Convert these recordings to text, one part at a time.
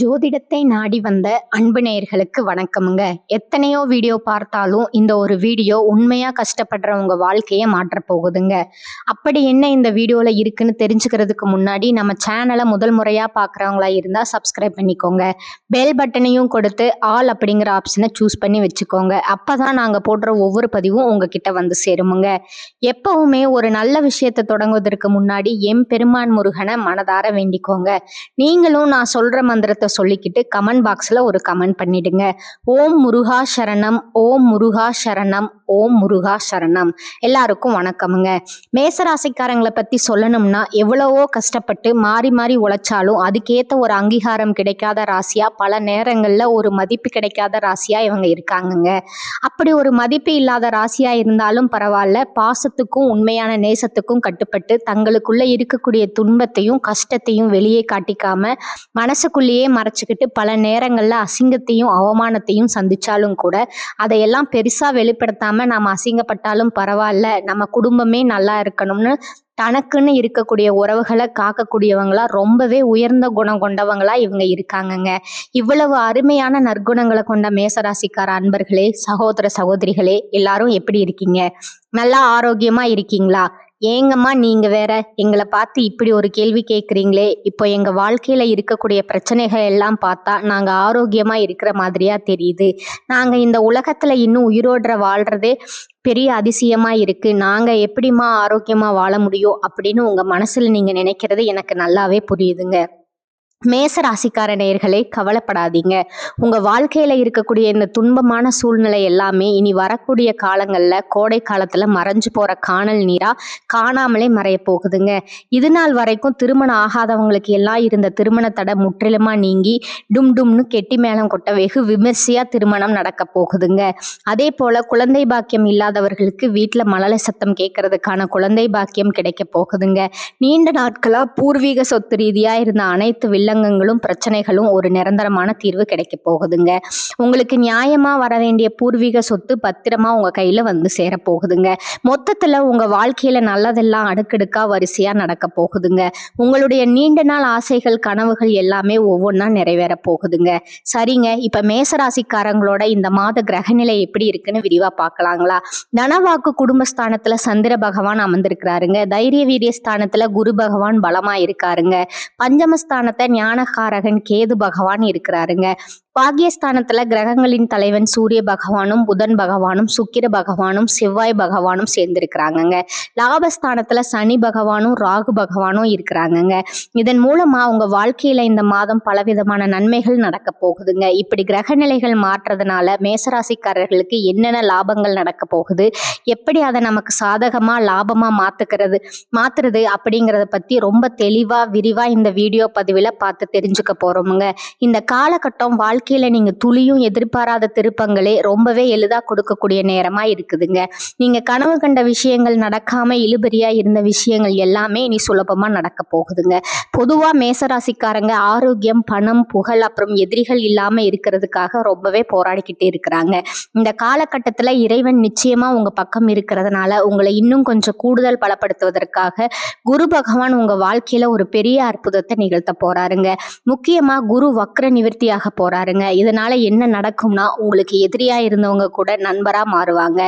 ஜோதிடத்தை நாடி வந்த அன்பு நேயர்களுக்கு வணக்கமுங்க. எத்தனையோ வீடியோ பார்த்தாலும் இந்த ஒரு வீடியோ உண்மையாக கஷ்டப்படுறவங்க வாழ்க்கையை மாற்றப்போகுதுங்க அப்படி என்ன இந்த வீடியோவில் இருக்குன்னு தெரிஞ்சுக்கிறதுக்கு முன்னாடி நம்ம சேனலை முதல் முறையாக பார்க்குறவங்களா இருந்தால் சப்ஸ்கிரைப் பண்ணிக்கோங்க. பெல் பட்டனையும் கொடுத்து ஆல் அப்படிங்கிற ஆப்ஷனை சூஸ் பண்ணி வச்சுக்கோங்க. அப்போ தான் நாங்கள் போடுற ஒவ்வொரு பதிவும் உங்ககிட்ட வந்து சேருமுங்க. எப்பவுமே ஒரு நல்ல விஷயத்தை தொடங்குவதற்கு முன்னாடி எம் பெருமான் முருகனை மனதார வேண்டிக்கோங்க. நீங்களும் நான் சொல்கிற மந்திரத்தை சொல்லிக்கிட்டு கமெண்ட் பாக்ஸில் ஒரு கமெண்ட் பண்ணிடுங்க. ஓம் முருகா சரணம் ஓம் முருகா சரணம் ஓம் முருகா சரணம். எல்லாருக்கும் வணக்கமுங்க. மேசராசிக்காரங்களை பற்றி சொல்லணும்னா எவ்வளவோ கஷ்டப்பட்டு மாறி மாறி உழைச்சாலும் அதுக்கேற்ற ஒரு அங்கீகாரம் கிடைக்காத ராசியாக பல நேரங்களில் ஒரு மதிப்பு கிடைக்காத ராசியாக இவங்க இருக்காங்கங்க. அப்படி ஒரு மதிப்பு இல்லாத ராசியாக இருந்தாலும் பரவாயில்ல பாசத்துக்கும் உண்மையான நேசத்துக்கும் கட்டுப்பட்டு தங்களுக்குள்ளே இருக்கக்கூடிய துன்பத்தையும் கஷ்டத்தையும் வெளியே காட்டிக்காம மனசுக்குள்ளேயே மறைச்சிக்கிட்டு பல நேரங்களில் அசிங்கத்தையும் அவமானத்தையும் சந்திச்சாலும் கூட அதையெல்லாம் பெருசா வெளிப்படுத்தாம நாம் அசிங்கப்பட்டாலும் பரவாயில்ல. நம்ம குடும்பமே நல்லா இருக்கணும்னு தனக்குன்னு இருக்கக்கூடிய உறவுகளை காக்கக்கூடியவங்களா ரொம்பவே உயர்ந்த குணம் கொண்டவங்களா இவங்க இருக்காங்கங்க. இவ்வளவு அருமையான நற்குணங்களை கொண்ட மேசராசிக்கார அன்பர்களே சகோதர சகோதரிகளே எல்லாரும் எப்படி இருக்கீங்க? நல்லா ஆரோக்கியமா இருக்கீங்களா? ஏங்கம்மா நீங்க வேற எங்களை பார்த்து இப்படி ஒரு கேள்வி கேட்குறீங்களே. இப்போ எங்க வாழ்க்கையில இருக்கக்கூடிய பிரச்சனைகள் எல்லாம் பார்த்தா நாங்க ஆரோக்கியமா இருக்கிற மாதிரியா தெரியுது. நாங்க இந்த உலகத்துல இன்னும் உயிரோடுற வாழ்றதே பெரிய அதிசயமா இருக்கு. நாங்க எப்படிம்மா ஆரோக்கியமா வாழ முடியும் அப்படின்னு உங்க மனசுல நீங்க நினைக்கிறது எனக்கு நல்லாவே புரியுதுங்க. மேச ராசிக்கார நேயர்களே கவலைப்படாதீங்க. உங்க வாழ்க்கையில இருக்கக்கூடிய இந்த துன்பமான சூழ்நிலை எல்லாமே இனி வரக்கூடிய காலங்கள்ல கோடை காலத்துல மறைஞ்சு போற காணல் நீரா காணாமலே மறைய போகுதுங்க. இது நாள் வரைக்கும் திருமணம் ஆகாதவங்களுக்கு எல்லாம் இருந்த திருமண தடை முற்றிலுமா நீங்கி டும் டும்னு கெட்டி மேளம் கொட்ட வெகு விமர்சையா திருமணம் நடக்க போகுதுங்க. அதே போல குழந்தை பாக்கியம் இல்லாதவர்களுக்கு வீட்டுல மழலை சத்தம் கேட்கறதுக்கான குழந்தை பாக்கியம் கிடைக்க போகுதுங்க. நீண்ட நாட்களா பூர்வீக சொத்து ரீதியா இருந்த அனைத்து வில்ல வில்லங்கங்களும் பிரச்சனைகளும் ஒரு நிரந்தரமான தீர்வு கிடைக்க போகுதுங்க. உங்களுக்கு நியாயமா வர வேண்டிய பூர்வீக சொத்து பத்திரமா உங்க கையில வந்து சேர போகுதுங்க. மொத்தத்துல உங்க வாழ்க்கையில நல்லதெல்லாம் அடுக்கடுக்கா வரிசையா நடக்க போகுதுங்க. உங்களுடைய நீண்ட நாள் ஆசைகள் கனவுகள் எல்லாமே ஒவ்வொன்றா நிறைவேற போகுதுங்க. சரிங்க இப்ப மேசராசிக்காரங்களோட இந்த மாத கிரகநிலை எப்படி இருக்குன்னு விரிவா பார்க்கலாங்களா? தனவாக்கு குடும்பஸ்தானத்துல சந்திர பகவான் அமர்ந்திருக்கிறாருங்க. தைரிய வீரிய ஸ்தானத்துல குரு பகவான் பலமா இருக்காருங்க. பஞ்சமஸ்தானத்தை ஞானகாரகன் கேது பகவான் இருக்கிறாருங்க. பாகியஸ்தானத்துல கிரகங்களின் தலைவன் சூரிய பகவானும் புதன் பகவானும் சுக்கிர பகவானும் செவ்வாய் பகவானும் சேர்ந்திருக்கிறாங்கங்க. லாபஸ்தானத்துல சனி பகவானும் ராகு பகவானும் இருக்கிறாங்கங்க. இதன் மூலமா உங்க வாழ்க்கையில இந்த மாதம் பலவிதமான நன்மைகள் நடக்க போகுதுங்க. இப்படி கிரக நிலைகள் மாற்றுறதுனால மேசராசிக்காரர்களுக்கு என்னென்ன லாபங்கள் நடக்க போகுது? எப்படி அதை நமக்கு சாதகமா லாபமா மாத்துக்கிறது மாத்துறது அப்படிங்கிறத பத்தி ரொம்ப தெளிவா விரிவா இந்த வீடியோ பதிவில் பார்த்து தெரிஞ்சுக்க போறோமுங்க. இந்த காலகட்டம் வாழ்க்கை வாழ்க்கையில நீங்க துளியும் எதிர்பாராத திருப்பங்களே ரொம்பவே எளிதா கொடுக்கக்கூடிய நேரமா இருக்குதுங்க. நீங்க கனவு கண்ட விஷயங்கள் நடக்காம இழுபறியா இருந்த விஷயங்கள் எல்லாமே இனி சுலபமா நடக்க போகுதுங்க. பொதுவா மேசராசிக்காரங்க ஆரோக்கியம் பணம் புகழ் அப்புறம் எதிரிகள் இல்லாம இருக்கிறதுக்காக ரொம்பவே போராடிக்கிட்டே இருக்கிறாங்க. இந்த காலகட்டத்துல இறைவன் நிச்சயமா உங்க பக்கம் இருக்கிறதுனால உங்களை இன்னும் கொஞ்சம் கூடுதல் பலப்படுத்துவதற்காக குரு பகவான் உங்க வாழ்க்கையில ஒரு பெரிய அற்புதத்தை நிகழ்த்த போறாருங்க. முக்கியமா குரு வக்ர நிவர்த்தியாக பாருங்க. இதனால என்ன நடக்கும்னா உங்களுக்கு எதிரியா இருந்தவங்க கூட நண்பரா மாறுவாங்க.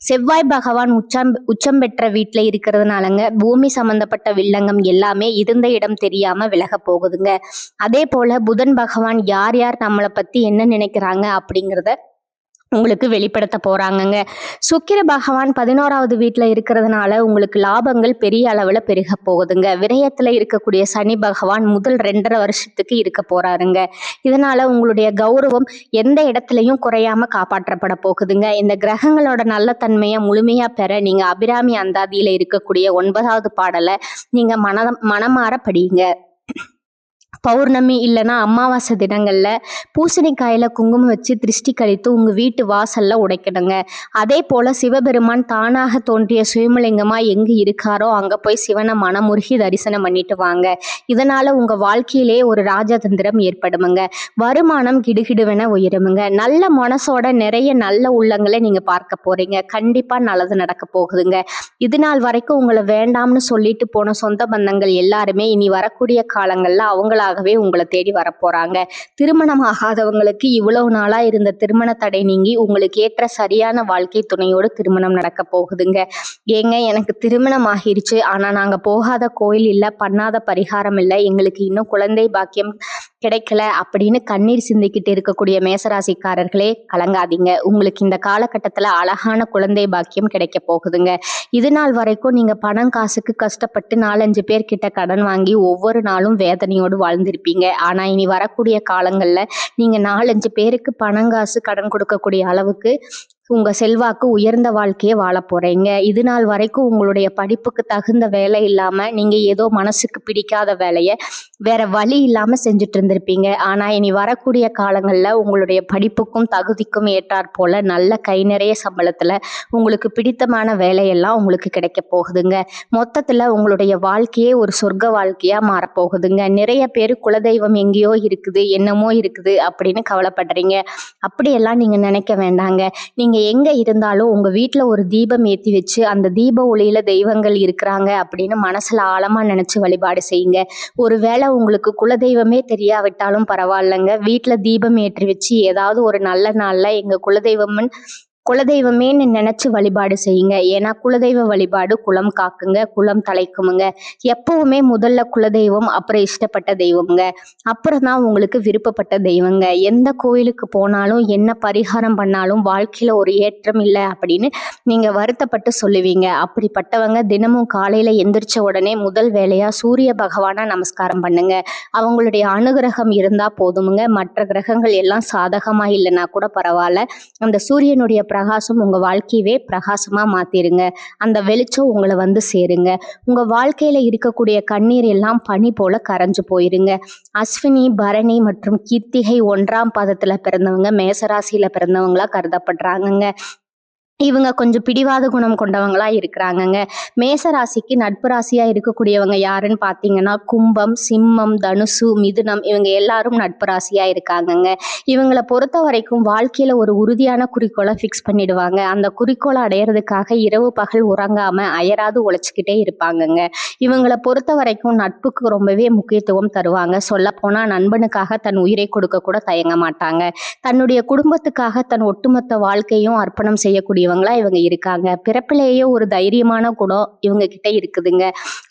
செவ்வாய் பகவான் உச்சம் உச்சம் பெற்ற வீட்டுல இருக்கிறதுனாலங்க பூமி சம்பந்தப்பட்ட வில்லங்கம் எல்லாமே இருந்த இடம் தெரியாம விலக போகுதுங்க. அதே போல புதன் பகவான் யார் யார் நம்மளை பத்தி என்ன நினைக்கிறாங்க அப்படிங்கிறத உங்களுக்கு வெளிப்படுத்த போறாங்கங்க. சுக்கிர பகவான் பதினோராவது வீட்டில் இருக்கிறதுனால உங்களுக்கு லாபங்கள் பெரிய அளவில் பெருக போகுதுங்க. விரயத்தில் இருக்கக்கூடிய சனி பகவான் முதல் ரெண்டரை வருஷத்துக்கு இருக்க போறாருங்க. இதனால உங்களுடைய கௌரவம் எந்த இடத்துலையும் குறையாம காப்பாற்றப்பட போகுதுங்க. இந்த கிரகங்களோட நல்ல தன்மையை முழுமையா பெற நீங்க அபிராமி அந்தாதியில இருக்கக்கூடிய ஒன்பதாவது பாடலை நீங்க மன மனமாற படிங்க. பௌர்ணமி இல்லைன்னா அமாவாசை தினங்களில் பூசணிக்காயில் குங்குமம் வச்சு திருஷ்டி கழித்து உங்கள் வீட்டு வாசலில் உடைக்கணுங்க. அதே போல் சிவபெருமான் தானாக தோன்றிய சுயமலிங்கமாக எங்கே இருக்காரோ அங்கே போய் சிவனை மனமுருகி தரிசனம் பண்ணிட்டு வாங்க. இதனால் உங்கள் வாழ்க்கையிலே ஒரு ராஜதந்திரம் ஏற்படுமுங்க. வருமானம் கிடுகிடுவென உயருமுங்க. நல்ல மனசோட நிறைய நல்ல உள்ளங்களை நீங்கள் பார்க்க போகிறீங்க கண்டிப்பாக நல்லது நடக்க போகுதுங்க. இது நாள் வரைக்கும் உங்களை வேண்டாம்னு சொல்லிட்டு போன சொந்த பந்தங்கள் எல்லாருமே இனி வரக்கூடிய காலங்களில் அவங்களா தானாகவே உங்களை தேடி வரப்போறாங்க. திருமணம் ஆகாதவங்களுக்கு இவ்வளவு நாளா இருந்த திருமண தடை நீங்கி உங்களுக்கு ஏற்ற சரியான வாழ்க்கை துணையோடு திருமணம் நடக்க போகுதுங்க. ஏங்க எனக்கு திருமணம் ஆகிருச்சு. ஆனா நாங்க போகாத கோயில் இல்ல பண்ணாத பரிகாரம் இல்ல. எங்களுக்கு இன்னும் குழந்தை பாக்கியம் கிடைக்கல அப்படின்னு கண்ணீர் சிந்திக்கிட்டு இருக்கக்கூடிய மேசராசிக்காரர்களே கலங்காதீங்க. உங்களுக்கு இந்த காலகட்டத்தில் அழகான குழந்தை பாக்கியம் கிடைக்க போகுதுங்க. இது நாள் வரைக்கும் நீங்க பணம் காசுக்கு கஷ்டப்பட்டு நாலஞ்சு பேர்கிட்ட கடன் வாங்கி ஒவ்வொரு நாளும் வேதனையோடு வாழ்ந்திருப்பீங்க. ஆனா இனி வரக்கூடிய காலங்களில் நீங்க நாலஞ்சு பேருக்கு பணம் காசு கடன் கொடுக்கக்கூடிய அளவுக்கு உங்க செல்வாக்கு உயர்ந்த வாழ்க்கையை வாழ போறீங்க. இது நாள் வரைக்கும் உங்களுடைய படிப்புக்கு தகுந்த வேலை இல்லாம நீங்க ஏதோ மனசுக்கு பிடிக்காத வேலையை வேற வழி இல்லாம செஞ்சுட்டு இருந்திருப்பீங்க. ஆனா இனி வரக்கூடிய காலங்கள்ல உங்களுடைய படிப்புக்கும் தகுதிக்கும் ஏற்றாற் போல நல்ல கை நிறைய சம்பளத்துல உங்களுக்கு பிடித்தமான வேலையெல்லாம் உங்களுக்கு கிடைக்க போகுதுங்க. மொத்தத்துல உங்களுடைய வாழ்க்கையே ஒரு சொர்க்க வாழ்க்கையா மாறப்போகுதுங்க நிறைய பேர் குலதெய்வம் எங்கேயோ இருக்குது என்னமோ இருக்குது அப்படின்னு கவலைப்படுறீங்க. அப்படியெல்லாம் நீங்க நினைக்க வேண்டாங்க. நீங்கள் எங்கே இருந்தாலும் உங்கள் வீட்டில் ஒரு தீபம் ஏற்றி வச்சு அந்த தீப ஒளியில் தெய்வங்கள் இருக்கிறாங்க அப்படின்னு மனசில் ஆழமாக நினச்சி வழிபாடு செய்யுங்க. ஒரு வேளை உங்களுக்கு குலதெய்வமே தெரியாவிட்டாலும் பரவாயில்லைங்க. வீட்டில் தீபம் ஏற்றி வச்சு ஏதாவது ஒரு நல்ல நாளில் எங்கள் குலதெய்வம்னு குலதெய்வமேன்னு நினைச்சு வழிபாடு செய்யுங்க. ஏன்னா குலதெய்வ வழிபாடு குலம் காக்குங்க குலம் தலைக்குமுங்க. எப்பவுமே முதல்ல குலதெய்வம் அப்புறம் இஷ்டப்பட்ட தெய்வம்ங்க. அப்புறம் தான் உங்களுக்கு விருப்பப்பட்ட தெய்வங்க. எந்த கோயிலுக்கு போனாலும் என்ன பரிகாரம் பண்ணாலும் வாழ்க்கையில ஒரு ஏற்றம் இல்லை அப்படின்னு நீங்க வருத்தப்பட்டு சொல்லுவீங்க. அப்படிப்பட்டவங்க தினமும் காலையில எந்திரிச்ச உடனே முதல் வேலையா சூரிய பகவானை நமஸ்காரம் பண்ணுங்க. அவங்களுடைய அனுகிரகம் இருந்தா போதுமுங்க. மற்ற கிரகங்கள் எல்லாம் சாதகமா இல்லைன்னா கூட பரவாயில்ல. அந்த சூரியனுடைய பிரகாசம் உங்கள் வாழ்க்கையவே பிரகாசமாக மாற்றிடுங்க அந்த வெளிச்சம் உங்களை வந்து சேருங்க. உங்கள் வாழ்க்கையில் இருக்கக்கூடிய கண்ணீர் எல்லாம் பனி போல கரைஞ்சு போயிருங்க. அஸ்வினி பரணி மற்றும் கீர்த்திகை ஒன்றாம் பாதத்தில் பிறந்தவங்க மேசராசியில் பிறந்தவங்களாக கருதப்படுறாங்கங்க. இவங்க கொஞ்சம் பிடிவாத குணம் கொண்டவங்களா இருக்கிறாங்கங்க. மேச ராசிக்கு நட்பு ராசியா இருக்கக்கூடியவங்க யாருன்னு பார்த்தீங்கன்னா கும்பம் சிம்மம் தனுசு மிதுனம் இவங்க எல்லாரும் நட்பு ராசியா இருக்காங்கங்க. இவங்களை பொறுத்த வரைக்கும் வாழ்க்கையில ஒரு உறுதியான குறிக்கோளை ஃபிக்ஸ் பண்ணிடுவாங்க. அந்த குறிக்கோளை அடையிறதுக்காக இரவு பகல் உறங்காம அயராது உழைச்சிக்கிட்டே இருப்பாங்கங்க. இவங்களை பொறுத்த வரைக்கும் நட்புக்கு ரொம்பவே முக்கியத்துவம் தருவாங்க. சொல்ல போனா நண்பனுக்காக தன் உயிரை கொடுக்க கூட தயங்க மாட்டாங்க. தன்னுடைய குடும்பத்துக்காக தன் ஒட்டுமொத்த வாழ்க்கையும் அர்ப்பணம் செய்யக்கூடியவங்களா இவங்க இருக்காங்க. பிறப்பிலேயே ஒரு தைரியமான குணம் இவங்க கிட்ட இருக்குதுங்க.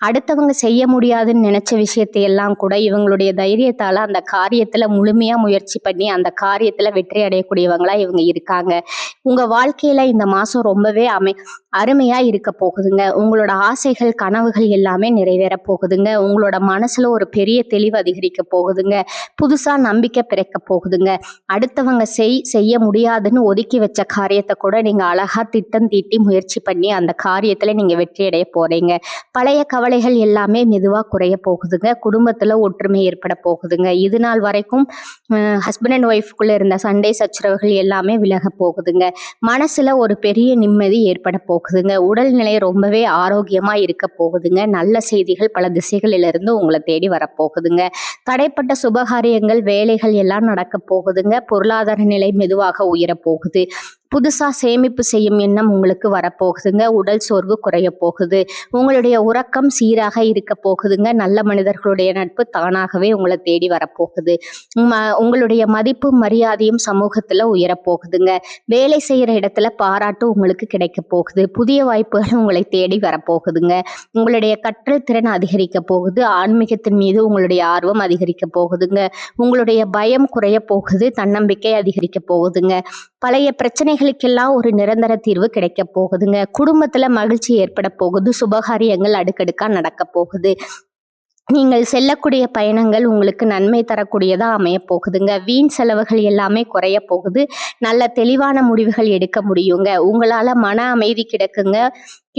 அடுத்தவங்க செய்ய முடியாதுன்னு நினைச்ச விஷயத்தை எல்லாம் கூட இவங்களுடைய தைரியத்தால அந்த காரியத்துல முழுமையா முயற்சி பண்ணி அந்த காரியத்துல வெற்றி அடையக்கூடியவங்களா இவங்க இருக்காங்க. உங்க வாழ்க்கையில இந்த மாசம் ரொம்பவே அமை அருமையா இருக்க போகுதுங்க. உங்களோட ஆசைகள் கனவுகள் எல்லாமே நிறைவேற போகுதுங்க. உங்களோட மனசுல ஒரு பெரிய தெளிவு அதிகரிக்க போகுதுங்க. புதுசா நம்பிக்கை பிறக்க போகுதுங்க. அடுத்தவங்க செய் செய்ய முடியாதுன்னு ஒதுக்கி வச்ச காரியத்தை கூட நீங்க அழகா திட்டம் தீட்டி முயற்சி பண்ணி அந்த காரியத்துல நீங்க வெற்றி அடைய போறீங்க. பழைய கவலைகள் எல்லாமே மெதுவா குறைய போகுதுங்க. குடும்பத்துல ஒற்றுமை ஏற்பட போகுதுங்க. இது நாள் வரைக்கும் ஹஸ்பண்ட் அண்ட் ஒய்ஃப்குள்ள இருந்த சண்டை சச்சரவுகள் எல்லாமே விலக போகுதுங்க. மனசுல ஒரு பெரிய நிம்மதி ஏற்பட போகுதுங்க. உடல்நிலை ரொம்பவே ஆரோக்கியமா இருக்க போகுதுங்க. நல்ல செய்திகள் பல திசைகளிலிருந்து உங்களை தேடி வரப்போகுதுங்க. தடைப்பட்ட சுபகாரியங்கள் வேலைகள் எல்லாம் நடக்க போகுதுங்க. பொருளாதார நிலை மெதுவாக உயரப் புதுசாக சேமிப்பு செய்யும் எண்ணம் உங்களுக்கு வரப்போகுதுங்க. உடல் சோர்வு குறைய போகுது. உங்களுடைய உறக்கம் சீராக இருக்க போகுதுங்க. நல்ல மனிதர்களுடைய நட்பு தானாகவே உங்களை தேடி வரப்போகுது. ம- உங்களுடைய மதிப்பு மரியாதையும் சமூகத்தில் உயரப்போகுதுங்க வேலை செய்கிற இடத்துல பாராட்டு உங்களுக்கு கிடைக்க போகுது. புதிய வாய்ப்புகள் உங்களை தேடி வரப்போகுதுங்க உங்களுடைய கற்றல் திறன் அதிகரிக்க போகுது. ஆன்மீகத்தின் மீது உங்களுடைய ஆர்வம் அதிகரிக்க போகுதுங்க. உங்களுடைய பயம் குறைய போகுது. தன்னம்பிக்கை அதிகரிக்க போகுதுங்க. பழைய பிரச்சனைகளுக்கெல்லாம் ஒரு நிரந்தர தீர்வு கிடைக்க போகுதுங்க. குடும்பத்துல மகிழ்ச்சி ஏற்பட போகுது. சுபகாரியங்கள் அடுக்கடுக்கா நடக்க போகுது. நீங்கள் செல்லக்கூடிய பயணங்கள் உங்களுக்கு நன்மை தரக்கூடியதா அமைய போகுதுங்க. வீண் செலவுகள் எல்லாமே குறைய போகுது. நல்ல தெளிவான முடிவுகள் எடுக்க முடியுங்க. உங்களால மன அமைதி கிடைக்குங்க.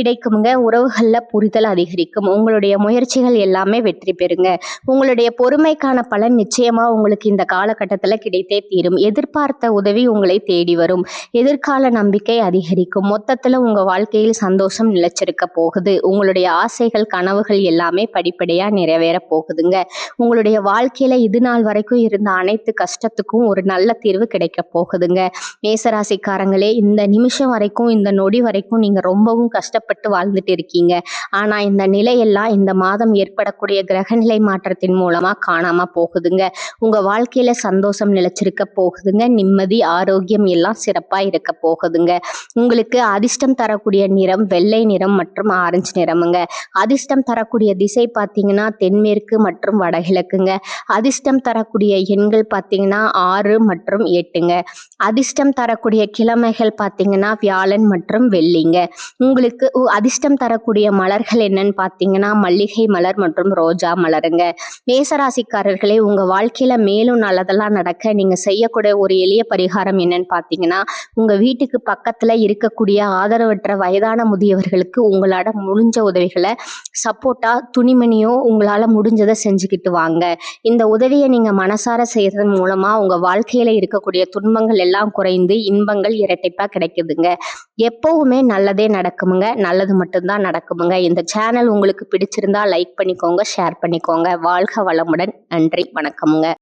கிடைக்குங்க உறவுகளில் புரிதல் அதிகரிக்கும். உங்களுடைய முயற்சிகள் எல்லாமே வெற்றி பெறுங்க. உங்களுடைய பொறுமைக்கான பலன் நிச்சயமா உங்களுக்கு இந்த காலகட்டத்துல கிடைத்தே தீரும். எதிர்பார்த்த உதவி உங்களை தேடி வரும். எதிர்கால நம்பிக்கை அதிகரிக்கும். மொத்தத்துல உங்க வாழ்க்கையில் சந்தோஷம் நிலைச்சிருக்க போகுது. உங்களுடைய ஆசைகள் கனவுகள் எல்லாமே படிப்படியா நிறைவேற போகுதுங்க. உங்களுடைய வாழ்க்கையில இது நாள் வரைக்கும் இருந்த அனைத்து கஷ்டத்துக்கும் ஒரு நல்ல தீர்வு கிடைக்க போகுதுங்க. மேசராசிக்காரங்களே இந்த நிமிஷம் வரைக்கும் இந்த நொடி வரைக்கும் நீங்க ரொம்பவும் கஷ்டப்பட்டு கஷ்டப்பட்டு வாழ்ந்துட்டு இருக்கீங்க. ஆனா இந்த நிலையெல்லாம் இந்த மாதம் ஏற்படக்கூடிய கிரகநிலை மாற்றத்தின் மூலமா காணாம போகுதுங்க. உங்க வாழ்க்கையில சந்தோஷம் நிலைச்சிருக்க போகுதுங்க. நிம்மதி ஆரோக்கியம் எல்லாம் சிறப்பா இருக்க போகுதுங்க. உங்களுக்கு அதிர்ஷ்டம் தரக்கூடிய நிறம் வெள்ளை நிறம் மற்றும் ஆரஞ்சு நிறமுங்க. அதிர்ஷ்டம் தரக்கூடிய திசை பார்த்தீங்கன்னா தென்மேற்கு மற்றும் வடகிழக்குங்க. அதிர்ஷ்டம் தரக்கூடிய எண்கள் பார்த்தீங்கன்னா ஆறு மற்றும் எட்டுங்க. அதிர்ஷ்டம் தரக்கூடிய கிழமைகள் பார்த்தீங்கன்னா வியாழன் மற்றும் வெள்ளிங்க. உங்களுக்கு அதிர்ஷ்டம் தரக்கூடிய மலர்கள் என்னன்னு பார்த்தீங்கன்னா மல்லிகை மலர் மற்றும் ரோஜா மலருங்க. மேசராசிக்காரர்களே உங்கள் வாழ்க்கையில் மேலும் நல்லதெல்லாம் நடக்க நீங்கள் செய்யக்கூடிய ஒரு எளிய பரிகாரம் என்னன்னு பார்த்தீங்கன்னா உங்கள் வீட்டுக்கு பக்கத்தில் இருக்கக்கூடிய ஆதரவற்ற வயதான முதியவர்களுக்கு உங்களால் முடிஞ்ச உதவிகளை சப்போர்ட்டாக துணிமணியோ உங்களால் முடிஞ்சதை செஞ்சுக்கிட்டு வாங்க. இந்த உதவியை நீங்கள் மனசார செய்கிறதன் மூலமாக உங்கள் வாழ்க்கையில் இருக்கக்கூடிய துன்பங்கள் எல்லாம் குறைந்து இன்பங்கள் இரட்டைப்பாக கிடைக்குதுங்க. எப்பவுமே நல்லதே நடக்குமுங்க. நல்லது மட்டும்தான் நடக்குமுங்க. இந்த சேனல் உங்களுக்கு பிடிச்சிருந்தா லைக் பண்ணிக்கோங்க ஷேர் பண்ணிக்கோங்க. வாழ்க வளமுடன். நன்றி வணக்கமுங்க.